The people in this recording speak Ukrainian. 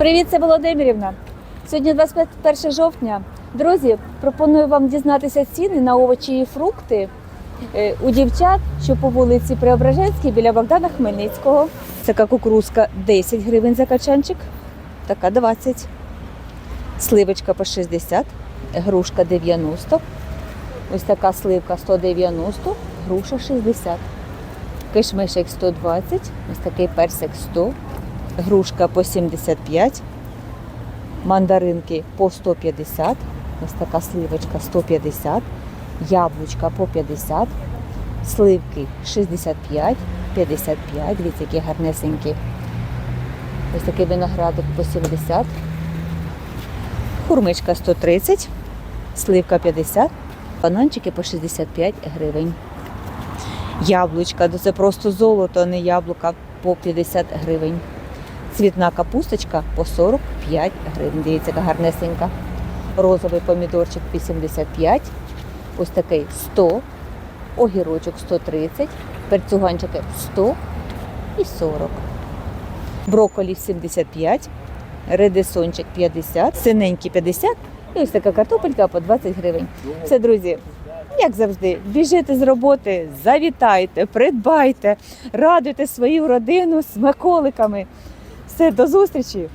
Привіт, це Володимирівна. Сьогодні 21 жовтня. Друзі, пропоную вам дізнатися ціни на овочі і фрукти е, у дівчат, що по вулиці Преображенській біля Богдана Хмельницького. Така кукурузка 10 гривень за качанчик, така 20. Сливочка по 60, грушка 90. Ось така сливка 190, груша 60. Кишмишек 120, ось такий персик 100, грушка по 75, мандаринки по 150, ось така сливочка 150, яблучка по 50, сливки 65, 55, дивіться, які гарнесенькі. Ось такий виноградик по 70, хурмичка 130, сливка 50, бананчики по 65 гривень. Яблучка, це просто золото, а не яблука по 50 гривень. Цвітна капусточка по 45 гривень. Дивіться, яка гарнесенька. Розовий помідорчик 85, ось такий 100, огірочок 130, перцюганчики 100 і 40. Брокколі 75, редисончик 50, синенький 50 і ось така картопелька по 20 гривень. Все, друзі, як завжди, біжите з роботи, завітайте, придбайте, радуйте свою родину смаколиками. Все, до зустрічі!